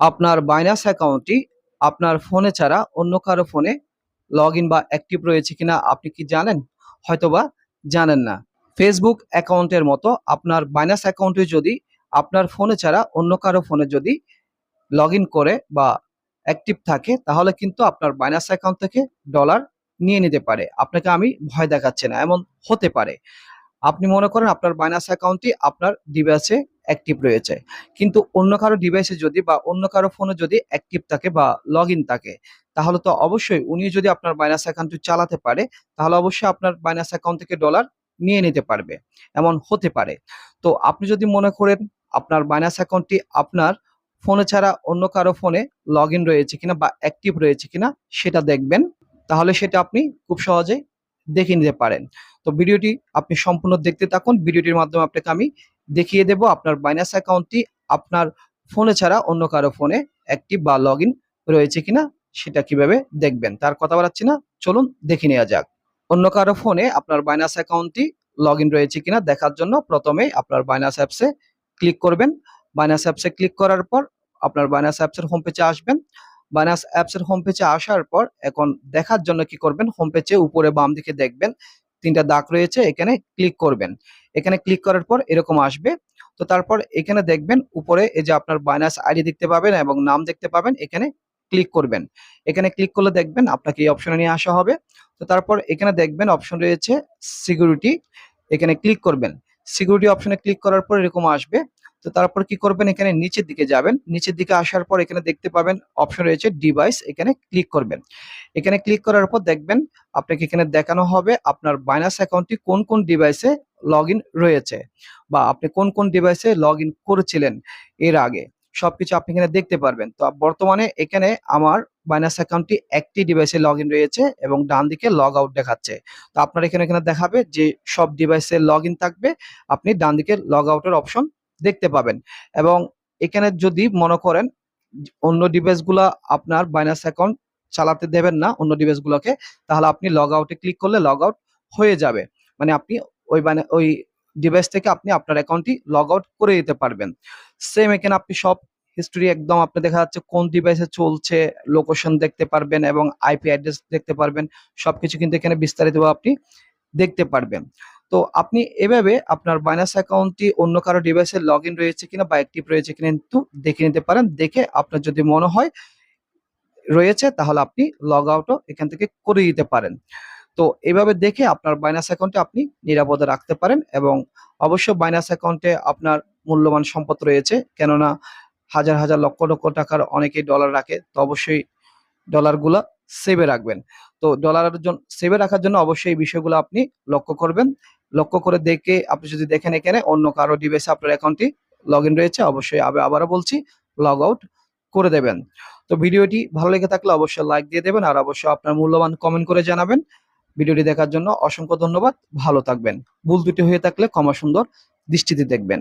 আপনার বাইনাস অ্যাকাউন্টটি আপনার ফোনে ছাড়া অন্য কারও ফোনে লগ ইন বা অ্যাক্টিভ রয়েছে কিনা আপনি কি জানেন? হয়তোবা জানেন না। ফেসবুক অ্যাকাউন্টের মতো আপনার বাইনাস অ্যাকাউন্টে যদি আপনার ফোনে ছাড়া অন্য কারও ফোনে যদি লগ করে বা অ্যাক্টিভ থাকে, তাহলে কিন্তু আপনার বাইনাস অ্যাকাউন্ট থেকে ডলার নিয়ে নিতে পারে। আপনাকে আমি ভয় দেখাচ্ছি না, এমন হতে পারে। আপনি মনে করেন আপনার বাইনাস অ্যাকাউন্টটি আপনার ডিভাইসে অ্যাক্টিভ রয়েছে কিন্তু অন্য কারও ডিভাইসে যদি বা অন্য কারও ফোনে যদি অ্যাক্টিভ থাকে বা লগ ইন থাকে, তাহলে তো অবশ্যই উনি যদি আপনার মাইনাস অ্যাকাউন্টটি চালাতে পারে, তাহলে অবশ্যই আপনার মাইনাস অ্যাকাউন্ট থেকে ডলার নিয়ে নিতে পারবে। এমন হতে পারে। তো আপনি যদি মনে করেন আপনার মাইনাস অ্যাকাউন্টটি আপনার ফোনে ছাড়া অন্য কারও ফোনে লগ ইন রয়েছে কিনা বা অ্যাক্টিভ রয়েছে কিনা সেটা দেখবেন, তাহলে সেটা আপনি খুব সহজেই দেখে নিতে পারেন। তো ভিডিওটি আপনি সম্পূর্ণ দেখতে থাকুন। ভিডিওটির মাধ্যমে আপনাকে আমি দেখিয়ে দেব আপনার বাইনাস অ্যাকাউন্টটি আপনার ফোনে ছাড়া অন্য কারও ফোনে অ্যাক্টিভ বা লগ রয়েছে কিনা সেটা কীভাবে দেখবেন? তার কথা বলাচ্ছি না, চলুন দেখে নেওয়া যাক। অন্য কারও ফোনে আপনার বাইনাস অ্যাকাউন্টটি লগ রয়েছে কিনা দেখার জন্য প্রথমে আপনার বাইনাস অ্যাপসে ক্লিক করবেন। বাইনাস অ্যাপসে ক্লিক করার পর আপনার বাইনাস অ্যাপসের হোম পেজে আসবেন। বাইনাস অ্যাপসের হোম পেজে আসার পর এখন দেখার জন্য কি করবেন? হোম পেজে উপরে বাম দিকে দেখবেন। তিনটা দাগ রয়েছে, এখানে ক্লিক করবেন। এখানে ক্লিক করার পর এরকম আসবে। তো তারপর এখানে দেখবেন উপরে এই যে আপনার বাইনাস আইডি দেখতে পাবেন এবং নাম দেখতে পাবেন, এখানে ক্লিক করবেন। এখানে ক্লিক করলে দেখবেন আপনাকে এই অপশনে নিয়ে আসা হবে। তো তারপর এখানে দেখবেন অপশন রয়েছে সিকিউরিটি এখানে ক্লিক করবেন। সিকিউরিটি অপশনে ক্লিক করার পর এরকম আসবে। তো তারপর কি করবেন? এখানে নিচের দিকে যাবেন। নিচের দিকে আসার পর এখানে দেখতে পাবেন অপশন রয়েছে ডিভাইস এখানে ক্লিক করবেন। এখানে ক্লিক করার পর দেখবেন আপনাকে এখানে দেখানো হবে আপনার বাইনাস অ্যাকাউন্টটি কোন কোন ডিভাইসে লগ রয়েছে বা আপনি কোন কোন ডিভাইসে লগ করেছিলেন এর আগে, সবকিছু আপনি এখানে দেখতে পারবেন। তো বর্তমানে এখানে আমার বাইনাস অ্যাকাউন্টটি একটি ডিভাইসে লগ রয়েছে এবং ডান দিকে লগ আউট দেখাচ্ছে। তো আপনার এখানে এখানে দেখাবে যে সব ডিভাইসে লগ থাকবে, আপনি ডান দিকে লগ আউটের অপশন দেখতে পাবেন। এবং এখানে যদি মনে করেন অন্য ডিভাইসগুলো আপনার বাইনাস অ্যাকাউন্ট চালাতে দেবেন না অন্য ডিভাইসগুলোকে তাহলে আপনি লগ আউটে ক্লিক করলে লগ আউট হয়ে যাবে। মানে আপনি ওই মানে ওই ডিভাইস থেকে আপনি আপনার অ্যাকাউন্টটি লগ আউট করে দিতে পারবেন। সেম এখানে আপনি সব হিস্টোরি একদম আপনি দেখা যাচ্ছে কোন ডিভাইসে চলছে লোকেশন দেখতে পারবেন এবং আইপি অ্যাড্রেস দেখতে পারবেন, সবকিছু কিন্তু এখানে বিস্তারিতভাবে আপনি দেখতে পারবেন। তো আপনি এভাবে আপনার বাইনাস অ্যাকাউন্টটি অন্য কারও ডিভাইসে লগ ইন রয়েছে কিনা বা অ্যাক্টিভ রয়েছে কিনা কিন্তু দেখে নিতে পারেন। দেখে আপনার যদি মনে হয় রয়েছে, তাহলে আপনি লগ আউটও এখান থেকে করে দিতে পারেন। তো এভাবে দেখে আপনার বাইনাস অ্যাকাউন্টে আপনি নিরাপদে রাখতে পারেন এবং অবশ্য বাইনাস অ্যাকাউন্টে আপনার মূল্যবান সম্পদ রয়েছে। কেননা হাজার হাজার লক্ষ লক্ষ টাকার অনেকেই ডলার রাখে, তো অবশ্যই ডলারগুলো সেভে রাখবেন। তো ডলারের জন্য সেভে রাখার জন্য অবশ্যই এই বিষয়গুলো আপনি লক্ষ্য করবেন। লক্ষ্য করে দেখে আপনি যদি দেখেন এখানে অন্য কারও ডিভাইসে আপনার অ্যাকাউন্টটি লগ ইন রয়েছে, অবশ্যই আবার আবারও বলছি লগ আউট করে দেবেন। তো ভিডিওটি ভালো লেগে থাকলে অবশ্যই লাইক দিয়ে দেবেন আর অবশ্যই আপনার মূল্যবান কমেন্ট করে জানাবেন। ভিডিওটি দেখার জন্য অসংখ্য ধন্যবাদ। ভালো থাকবেন। ভুল দুটি হয়ে থাকলে ক্ষমা সুন্দর দৃষ্টিতে দেখবেন।